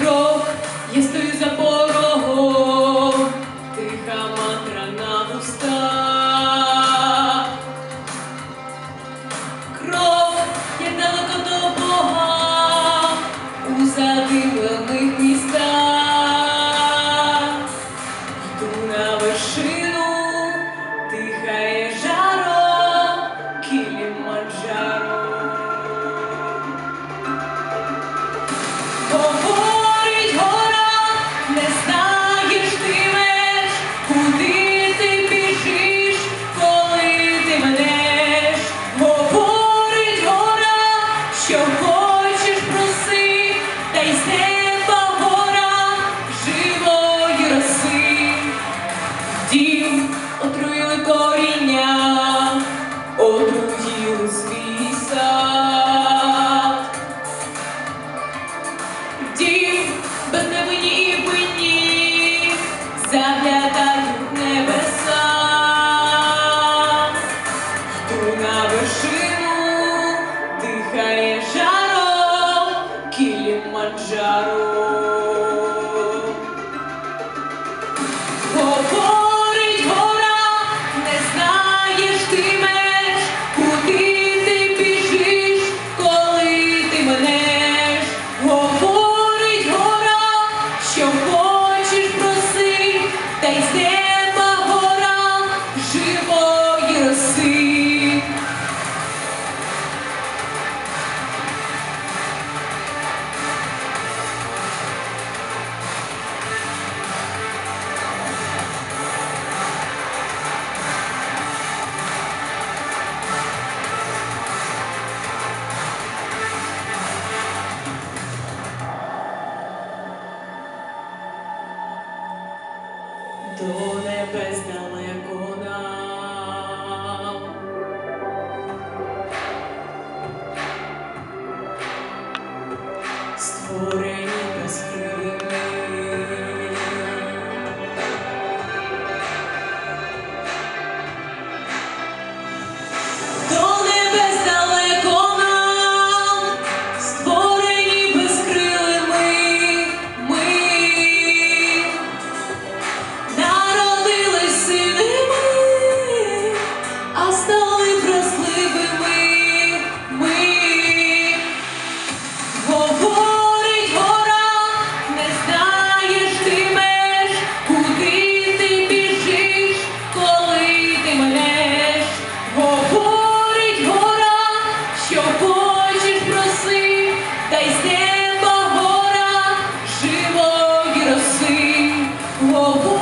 Rok jest to już Квітів отруїли коріння, отруїли свій сад. до небес далеко нам. Створи Whoa.